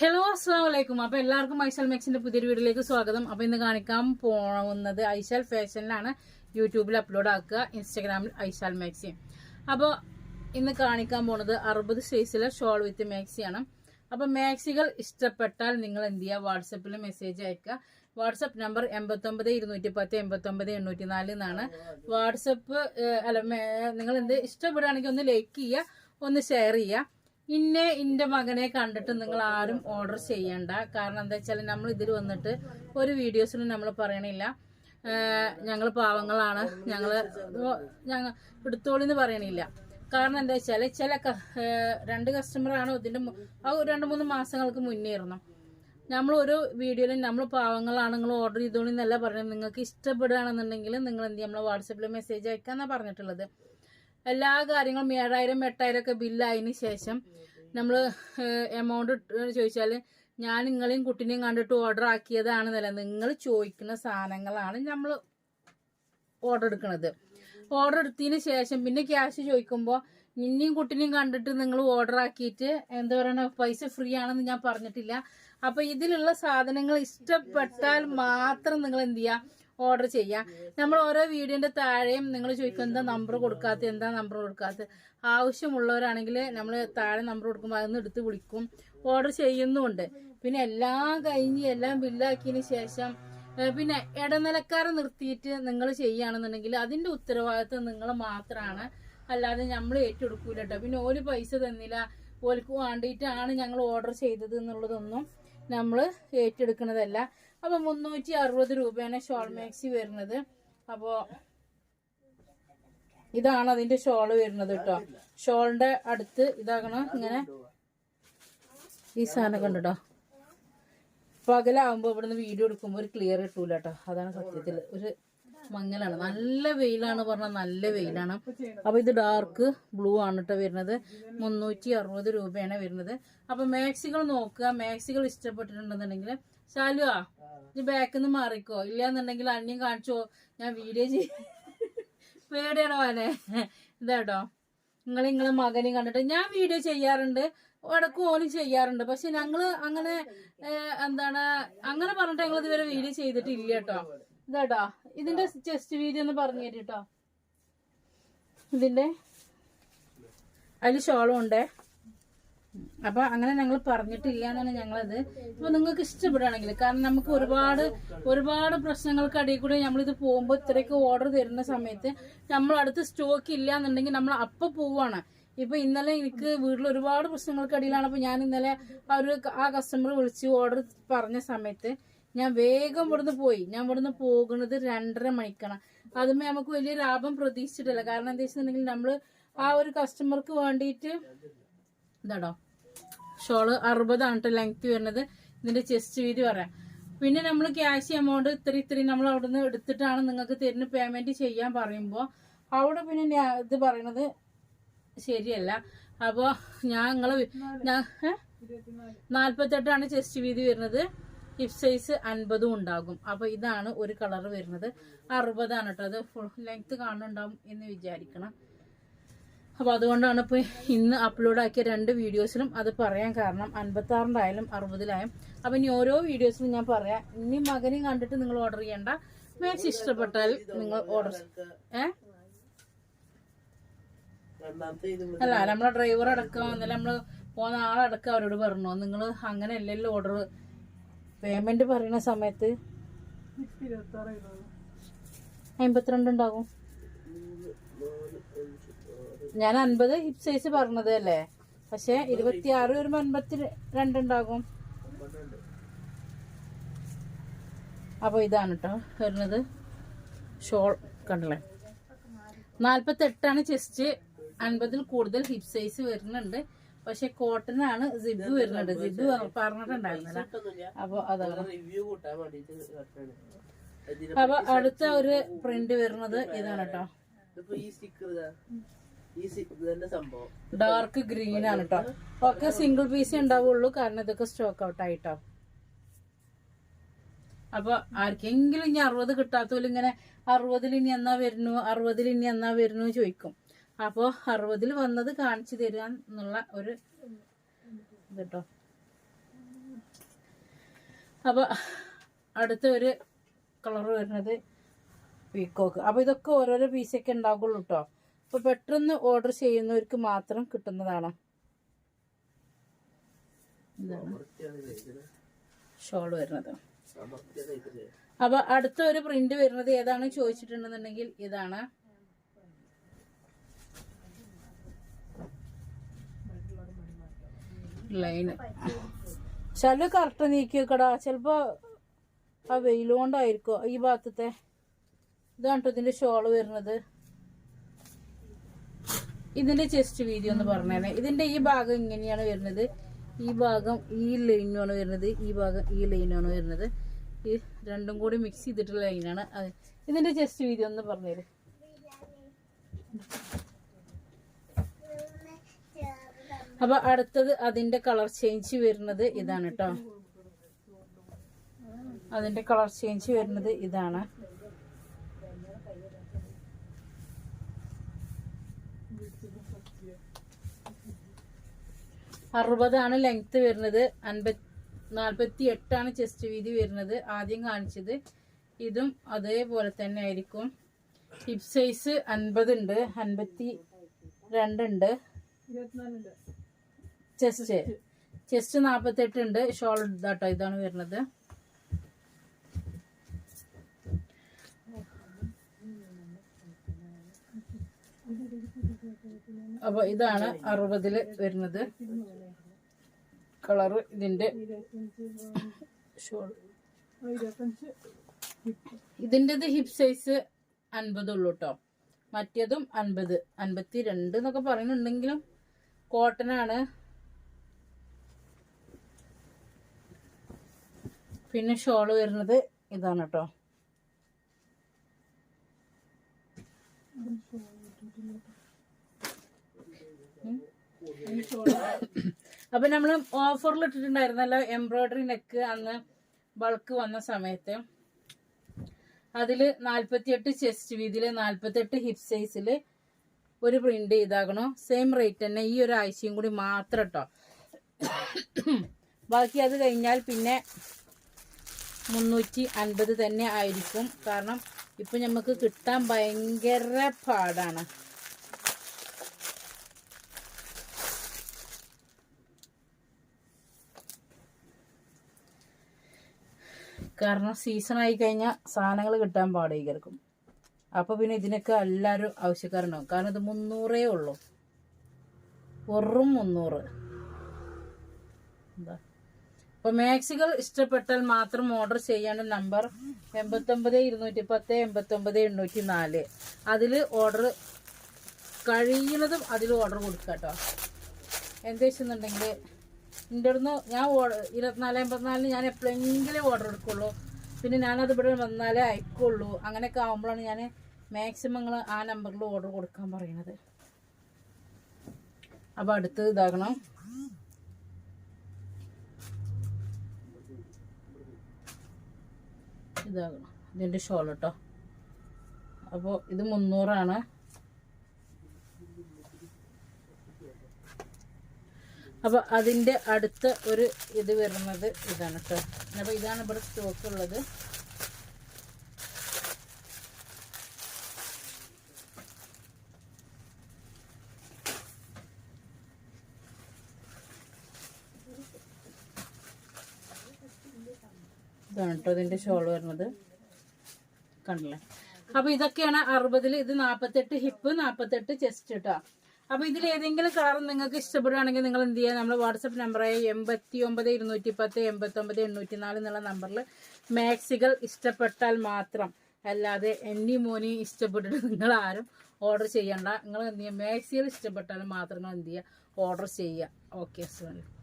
Hello അസ്സാം വലൈക്കും അപ്പോൾ എല്ലാവർക്കും ഐശാൽ മെക്സിന്റെ പുതിയൊരു വീഡിയോയിലേക്ക് സ്വാഗതം. അപ്പോൾ ഇന്ന് കാണിക്കാൻ പോകുന്നത് ഐശാൽ ഫാഷനിലാണ് യൂട്യൂബിൽ അപ്ലോഡ് ആക്കുക ഇൻസ്റ്റാഗ്രാമിൽ ഐശാൽ മാക്സി. അപ്പോൾ ഇന്ന് കാണിക്കാൻ പോണത് അറുപത് സൈസിലെ ഷോൾ വിത്ത് മാക്സിയാണ്. അപ്പോൾ മാക്സികൾ ഇഷ്ടപ്പെട്ടാൽ നിങ്ങൾ എന്ത് ചെയ്യുക? വാട്സപ്പിൽ മെസ്സേജ് അയക്കുക. വാട്സപ്പ് നമ്പർ എൺപത്തൊമ്പത് ഇരുന്നൂറ്റി പത്ത് എൺപത്തൊമ്പത് എണ്ണൂറ്റി നാല് എന്നാണ് വാട്സപ്പ് അല്ല നിങ്ങൾ എന്ത് ഇഷ്ടപ്പെടുകയാണെങ്കിൽ ഒന്ന് ലൈക്ക് ചെയ്യുക ഒന്ന് ഷെയർ ചെയ്യുക. ഇന്നെ ഇന്റെ മകനെ കണ്ടിട്ട് നിങ്ങൾ ആരും ഓർഡർ ചെയ്യണ്ട. കാരണം എന്താ വെച്ചാൽ നമ്മൾ ഇതിൽ വന്നിട്ട് ഒരു വീഡിയോസിലും നമ്മൾ പറയണില്ല. ഞങ്ങൾ പാവങ്ങളാണ്. ഞങ്ങൾ ഞങ്ങൾ എടുത്തോളിന്ന് പറയണില്ല. കാരണം എന്താ വെച്ചാൽ ചില രണ്ട് കസ്റ്റമറാണ് ഇതിന്റെ രണ്ട് മൂന്ന് മാസങ്ങൾക്ക് മുന്നേ ആയിരുന്നു. നമ്മൾ ഒരു വീഡിയോയിൽ നമ്മൾ പാവങ്ങളാണ് നിങ്ങൾ ഓർഡർ ചെയ്തോളി എന്നല്ല പറയുന്നത് നിങ്ങൾക്ക് ഇഷ്ടപ്പെടുകയാണെന്നുണ്ടെങ്കിൽ നിങ്ങൾ എന്ത് നമ്മളെ വാട്സപ്പിൽ മെസ്സേജ് അയക്കാന്നാണ് പറഞ്ഞിട്ടുള്ളത്. എല്ലാ കാര്യങ്ങളും ഏഴായിരം എട്ടായിരം ഒക്കെ ബില്ലായതിനു ശേഷം നമ്മൾ എമൗണ്ട് ചോദിച്ചാൽ ഞാൻ നിങ്ങളെയും കുട്ടിനെയും കണ്ടിട്ട് ഓർഡർ ആക്കിയതാണെന്നല്ല. നിങ്ങൾ ചോദിക്കുന്ന സാധനങ്ങളാണ് നമ്മൾ ഓർഡർ എടുക്കുന്നത് ഓർഡർ എടുത്തതിന് ശേഷം പിന്നെ ക്യാഷ് ചോദിക്കുമ്പോൾ നിന്നെയും കുട്ടിനെയും കണ്ടിട്ട് നിങ്ങൾ ഓർഡർ ആക്കിയിട്ട് എന്താ പറയണ പൈസ ഫ്രീ ആണെന്ന് ഞാൻ പറഞ്ഞിട്ടില്ല. അപ്പൊ ഇതിലുള്ള സാധനങ്ങൾ ഇഷ്ടപ്പെട്ടാൽ മാത്രം നിങ്ങൾ എന്ത് ചെയ്യുക ഓർഡർ ചെയ്യാം. നമ്മൾ ഓരോ വീഡിയോന്റെ താഴെയും നിങ്ങൾ ചോദിക്കും എന്താ നമ്പർ കൊടുക്കാത്ത എന്താ നമ്പർ കൊടുക്കാത്ത ആവശ്യമുള്ളവരാണെങ്കിൽ നമ്മൾ താഴെ നമ്പർ കൊടുക്കുമ്പോൾ അതൊന്ന് എടുത്ത് വിളിക്കും. ഓർഡർ ചെയ്യുന്നുമുണ്ട്. പിന്നെ എല്ലാം കഴിഞ്ഞ് എല്ലാം ബില്ലാക്കിയതിന് ശേഷം പിന്നെ ഇടനിലക്കാരെ നിർത്തിയിട്ട് നിങ്ങൾ ചെയ്യുകയാണെന്നുണ്ടെങ്കിൽ അതിന്റെ ഉത്തരവാദിത്വം നിങ്ങൾ മാത്രമാണ്. അല്ലാതെ നമ്മൾ ഏറ്റെടുക്കൂല കേട്ടോ. പിന്നെ ഒരു പൈസ തന്നില്ല. ഓൽക്ക് വേണ്ടിയിട്ടാണ് ഞങ്ങൾ ഓർഡർ ചെയ്തത് എന്നുള്ളതൊന്നും നമ്മൾ ഏറ്റെടുക്കുന്നതല്ല. അപ്പൊ മുന്നൂറ്റി അറുപത് രൂപയാണ് ഷോൾ മാക്സി വരുന്നത്. അപ്പോ ഇതാണ് അതിന്റെ ഷോൾ വരുന്നത് കേട്ടോ ഷോളിന്റെ അടുത്ത് ഇതാകണം ഇങ്ങനെ. ഈ സാധനം കണ്ടോ പകലാവുമ്പോ ഇവിടുന്ന് വീഡിയോ എടുക്കുമ്പോൾ ഒരു ക്ലിയർ കിട്ടൂല കേട്ടോ അതാണ് സത്യത്തിൽ ഒരു മങ്ങലാണ്. നല്ല വെയിലാണ് പറഞ്ഞ നല്ല വെയിലാണ്. അപ്പൊ ഇത് ഡാർക്ക് ബ്ലൂ ആണ് കേട്ടോ വരുന്നത്. മുന്നൂറ്റി അറുപത് രൂപയാണ് വരുന്നത്. അപ്പൊ മാക്സികൾ നോക്കുക. മാക്സികൾ ഇഷ്ടപ്പെട്ടിട്ടുണ്ടെന്നുണ്ടെങ്കിൽ ശാലുവാ ഇത് ബാക്കിൽ നിന്ന് മാറിക്കോ. ഇല്ലാന്നുണ്ടെങ്കിൽ അന്യം കാണിച്ചോ. ഞാൻ വീഡിയോ ചെയ്യ പേടിയാണോ അവനെ ഇതാട്ടോ നിങ്ങൾ നിങ്ങളെ മകനെയും കണ്ടിട്ട് ഞാൻ വീഡിയോ ചെയ്യാറുണ്ട്. ഇടയ്ക്ക് ഓനും ചെയ്യാറുണ്ട്. പക്ഷെ ഞങ്ങൾ അങ്ങനെ എന്താണ് അങ്ങനെ പറഞ്ഞിട്ട് ഞങ്ങൾ ഇതുവരെ വീഡിയോ ചെയ്തിട്ടില്ല കേട്ടോ ഇതാട്ടോ ഇതിന്റെ ചെസ്റ്റ് വീഡിയോ ഒന്ന് പറഞ്ഞു തരിട്ടോ ഇതിന്റെ അതിൽ ഷോളും ഉണ്ടേ. അപ്പൊ അങ്ങനെ ഞങ്ങൾ പറഞ്ഞിട്ടില്ല എന്നാണ് ഞങ്ങളത്. അപ്പൊ നിങ്ങൾക്ക് ഇഷ്ടപ്പെടുകയാണെങ്കിൽ കാരണം നമുക്ക് ഒരുപാട് ഒരുപാട് പ്രശ്നങ്ങൾക്ക് അടിയിൽ കൂടെ നമ്മളിത് പോകുമ്പോൾ ഇത്രയൊക്കെ ഓർഡർ തരുന്ന സമയത്ത് നമ്മൾ അടുത്ത് സ്റ്റോക്ക് ഇല്ല എന്നുണ്ടെങ്കിൽ നമ്മൾ അപ്പൊ പോവാണ് ഇപ്പൊ ഇന്നലെ എനിക്ക് വീട്ടിൽ ഒരുപാട് പ്രശ്നങ്ങൾക്ക് അടിയിലാണ്. അപ്പൊ ഞാൻ ഇന്നലെ ഒരു ആ കസ്റ്റമർ വിളിച്ച് ഓർഡർ പറഞ്ഞ സമയത്ത് ഞാൻ വേഗം ഇവിടുന്ന് പോയി. ഞാൻ ഇവിടുന്ന് പോകുന്നത് രണ്ടര മണിക്കാണ്. അതുമേ നമുക്ക് വലിയ ലാഭം പ്രതീക്ഷിച്ചിട്ടില്ല. കാരണം എന്താ വെച്ചിട്ടുണ്ടെങ്കിൽ നമ്മൾ ആ ഒരു കസ്റ്റമർക്ക് വേണ്ടിയിട്ട് ഇതാടോ? ഷോൾ അറുപതാണ് ലെങ്ത് വരുന്നത്. ഇതിന്റെ ചെസ്റ്റ് വീതി പറയാം. പിന്നെ നമ്മൾ ക്യാഷ് എമൗണ്ട് ഇത്ര ഇത്ര നമ്മൾ അവിടെ നിന്ന് എടുത്തിട്ടാണ് നിങ്ങൾക്ക് തരുന്ന പേയ്മെന്റ് ചെയ്യാൻ പറയുമ്പോൾ അവിടെ പിന്നെ ഇത് പറയണത് ശരിയല്ല. അപ്പോൾ ഞാൻ നിങ്ങൾ നാല്പത്തെട്ടാണ് ചെസ്റ്റ് വീതി വരുന്നത്. ഹിപ് സൈസ് അൻപതും ഉണ്ടാകും. അപ്പൊ ഇതാണ് ഒരു കളർ വരുന്നത്. അറുപതാണ് കേട്ടോ അത് ഫുൾ ലെങ്ത് കാണുന്നുണ്ടാവും എന്ന് വിചാരിക്കണം. അപ്പൊ അതുകൊണ്ടാണ് ഇപ്പൊ ഇന്ന് അപ്ലോഡ് ആക്കിയ രണ്ട് വീഡിയോസിലും അത് പറയാൻ കാരണം അൻപത്തി ആറിലായാലും അറുപതിലായും അപ്പൊ ഇനി ഓരോ വീഡിയോസിലും ഞാൻ പറയാം. ഇനി മകനെയും കണ്ടിട്ട് നിങ്ങൾ ഓർഡർ ചെയ്യണ്ട. മാക്സ് ഇഷ്ടപ്പെട്ടാൽ നിങ്ങൾ ഓർഡർ ഏ? അല്ല നമ്മളെ ഡ്രൈവർ അടക്കം എന്നാലും നമ്മൾ പോകുന്ന ആളടക്കം അവരോട് പറഞ്ഞു. നിങ്ങൾ അങ്ങനെ അല്ലല്ലോ ഓർഡർ പേയ്മെന്റ് പറയുന്ന സമയത്ത് അമ്പത്തിരണ്ട് ഉണ്ടാകും. ഞാൻ അൻപത് ഹിപ് സൈസ് പറഞ്ഞത് അല്ലേ? പക്ഷെ ഇരുപത്തി ആറ് വരുമ്പോ അൻപത്തി രണ്ടുണ്ടാകും. അപ്പൊ ഇതാണ് കേട്ടോ വരുന്നത് ഷോൾ കണ്ടല്ലേ? നാൽപ്പത്തി എട്ടാണ് ചെസ്റ്റ്. അൻപതിൽ കൂടുതൽ ഹിപ് സൈസ് വരുന്നുണ്ട്. പക്ഷെ കോട്ടൺ ആണ് സിബ് വരുന്നുണ്ട് സിബ് പറഞ്ഞിട്ടുണ്ടായിരുന്നില്ല. അപ്പൊ അതാണ്. അപ്പൊ അടുത്ത ഒരു പ്രിന്റ് വരുന്നത് ഇതാണ് കേട്ടോ ഡാർക്ക് ഗ്രീൻ ആണ് കേട്ടോ ഒക്കെ സിംഗിൾ പീസ് ഉണ്ടാവുള്ളൂ കാരണം ഇതൊക്കെ സ്റ്റോക്ക് ഔട്ട് ആയിട്ടോ. അപ്പൊ ആർക്കെങ്കിലും ഇനി അറുപത് കിട്ടാത്തോലും ഇങ്ങനെ അറുപതിൽ ഇനി എന്നാ വരുന്നു അറുപതിൽ ഇനി എന്നാ വരുന്നു ചോദിക്കും. അപ്പോ അറുപതിൽ വന്നത് കാണിച്ചു തരാൻ എന്നുള്ള ഒരു കേട്ടോ അപ്പൊ അടുത്ത ഒരു കളർ വരുന്നത് പീക്കോക്ക് അപ്പൊ ഇതൊക്കെ ഓരോരോ പീസൊക്കെ ഉണ്ടാകുള്ളൂ കേട്ടോ അപ്പോൾ പെട്ടെന്ന് ഓർഡർ ചെയ്യുന്നവർക്ക് മാത്രം കിട്ടുന്നതാണ്? ഷോൾ വരുന്നത്. അപ്പൊ അടുത്ത ഒരു പ്രിന്റ് വരുന്നത് ഏതാണ് ചോദിച്ചിട്ടുണ്ടെന്നുണ്ടെങ്കിൽ ഇതാണ്. ലൈന് ചില കറക്റ്റ് നീക്കി വെക്കടാ. ചിലപ്പോ ആ വെയിലുകൊണ്ടായിരിക്കോ ഈ ഭാഗത്തെ ഇതാണ് ഇതിന്റെ ഷോൾ വരുന്നത്. ഇതിന്റെ ചെസ്റ്റ് വീതി ഒന്ന് പറഞ്ഞേ ഇതിന്റെ ഈ ഭാഗം ഇങ്ങനെയാണ് വരുന്നത്. ഈ ഭാഗം ഈ ലൈനാണ് വരുന്നത്. ഈ ഭാഗം ഈ ലൈനാണ് വരുന്നത്. ഈ രണ്ടും കൂടി മിക്സ് ചെയ്തിട്ടുള്ള ലൈനാണ് അതെ ഇതിന്റെ ചെസ്റ്റ് വീതി ഒന്ന് പറഞ്ഞേര്. അപ്പൊ അടുത്തത് അതിന്റെ കളർ ചേഞ്ച് വരുന്നത് ഇതാണ് കേട്ടോ അതിന്റെ കളർ ചേഞ്ച് വരുന്നത് ഇതാണ്. അറുപതാണ് ലെങ്ത്ത് വരുന്നത്. അൻപത് നാൽപ്പത്തി എട്ടാണ് ചെസ്റ്റ് വീതി വരുന്നത്. ആദ്യം കാണിച്ചത്. ഇതും അതേപോലെ തന്നെ ആയിരിക്കും. ഹിപ് സൈസ് അൻപത് ഉണ്ട്. അൻപത്തി രണ്ടുണ്ട് ചെസ്റ്റ് ചെസ്റ്റ് നാൽപ്പത്തെട്ട് ഉണ്ട്. ഷോൾ ഇതാട്ടോ ഇതാണ് വരുന്നത്. അപ്പൊ ഇതാണ് അറുപതിൽ വരുന്നത്. കളറ് ഇതിന്റെ ഷോൾ ഇതിന്റെത് ഹിപ്പ് സൈസ് അൻപതുള്ളൂ കേട്ടോ മറ്റേതും അൻപത് അൻപത്തി രണ്ട് എന്നൊക്കെ പറയുന്നുണ്ടെങ്കിലും കോട്ടൺ ആണ്. പിന്നെ ഷോൾ വരുന്നത് ഇതാണ് കേട്ടോ അപ്പൊ നമ്മൾ ഓഫറിൽ ഇട്ടിട്ടുണ്ടായിരുന്നല്ലോ എംബ്രോയിഡറി നെക്ക് അന്ന് ബൾക്ക് വന്ന സമയത്ത്. അതിൽ നാല്പത്തിയെട്ട് ചെസ്റ്റ് വീതിയിൽ നാല്പത്തെട്ട് ഹിപ് സൈസിൽ ഒരു പ്രിന്റ് ചെയ്താകണോ സെയിം റേറ്റ് തന്നെ ഈ ഒരു ആഴ്ചയും കൂടി മാത്രം കേട്ടോ ബാക്കി അത് കഴിഞ്ഞാൽ പിന്നെ മുന്നൂറ്റി അൻപത് തന്നെ ആയിരിക്കും. കാരണം ഇപ്പൊ നമുക്ക് കിട്ടാൻ ഭയങ്കര പാടാണ്. കാരണം സീസൺ ആയി കഴിഞ്ഞാൽ സാധനങ്ങൾ കിട്ടാൻ പാടായിരിക്കും. അപ്പോൾ പിന്നെ ഇതിനൊക്കെ എല്ലാവരും ആവശ്യക്കാരുണ്ടാവും. കാരണം ഇത് മുന്നൂറേ ഉള്ളൂ. വെറും മുന്നൂറ്. എന്താ? അപ്പൊ മാക്സികൾ ഇഷ്ടപ്പെട്ടാൽ മാത്രം ഓർഡർ ചെയ്യേണ്ട നമ്പർ എൺപത്തൊമ്പത് ഇരുന്നൂറ്റി പത്ത് എൺപത്തൊമ്പത് എണ്ണൂറ്റി നാല് അതിൽ ഓർഡർ കഴിയുന്നതും അതിൽ ഓർഡർ കൊടുക്കുക കേട്ടോ. എന്താ എന്റെ അടുന്ന് ഞാൻ ഓർഡർ ഇരുപത്തിനാല് എൺപത്തിനാലിന് ഞാൻ എപ്പോഴെങ്കിലും ഓർഡർ എടുക്കുള്ളൂ. പിന്നെ ഞാനത് ഇവിടെ വന്നാലേ അയക്കുള്ളൂ. അങ്ങനെയൊക്കെ ആകുമ്പോഴാണ് ഞാൻ മാക്സിമം നിങ്ങൾ ആ നമ്പറിൽ ഓർഡർ കൊടുക്കാൻ പറയുന്നത്. അപ്പോൾ അടുത്ത് ഇതാകണം. ഇതാകണം ഇതിന്റെ ഷോൾ കേട്ടോ. അപ്പോൾ ഇത് മുന്നൂറാണ്. അപ്പോൾ അതിന്റെ അടുത്ത ഒരു ഇത് വരുന്നത് ഇതാണ് കേട്ടോ. അപ്പോൾ ഇതാണ് ഇവിടെ സ്റ്റോക്ക് ഉള്ളത്. ഇതാണ് കേട്ടോ ഇതിന്റെ ഷോൾ വരുന്നത്. കണ്ടില്ലേ? അപ്പൊ ഇതൊക്കെയാണ് അറുപതിൽ ഇത് നാപ്പത്തെട്ട് ഹിപ്പ് നാപ്പത്തെട്ട് ചെസ്റ്റ് കേട്ടോ അപ്പൊ ഇതിൽ ഏതെങ്കിലും കളർ നിങ്ങൾക്ക് ഇഷ്ടപ്പെടുകയാണെങ്കിൽ നിങ്ങൾ എന്ത് ചെയ്യുക നമ്മുടെ വാട്സപ്പ് നമ്പറായ എൺപത്തി ഒമ്പത് ഇരുന്നൂറ്റി പത്ത് എൺപത്തി ഒമ്പത് എണ്ണൂറ്റി നാല് എന്നുള്ള നമ്പറിൽ മാക്സികൾ ഇഷ്ടപ്പെട്ടാൽ മാത്രം. അല്ലാതെ എന്നി മോനി ഇഷ്ടപ്പെട്ടിട്ട് നിങ്ങൾ ആരും ഓർഡർ ചെയ്യണ്ട. നിങ്ങൾ എന്ത് ചെയ്യുക മാക്സികൾ ഇഷ്ടപ്പെട്ടാൽ മാത്രം നിങ്ങൾ എന്ത് ചെയ്യുക ഓർഡർ ചെയ്യുക ഓക്കെ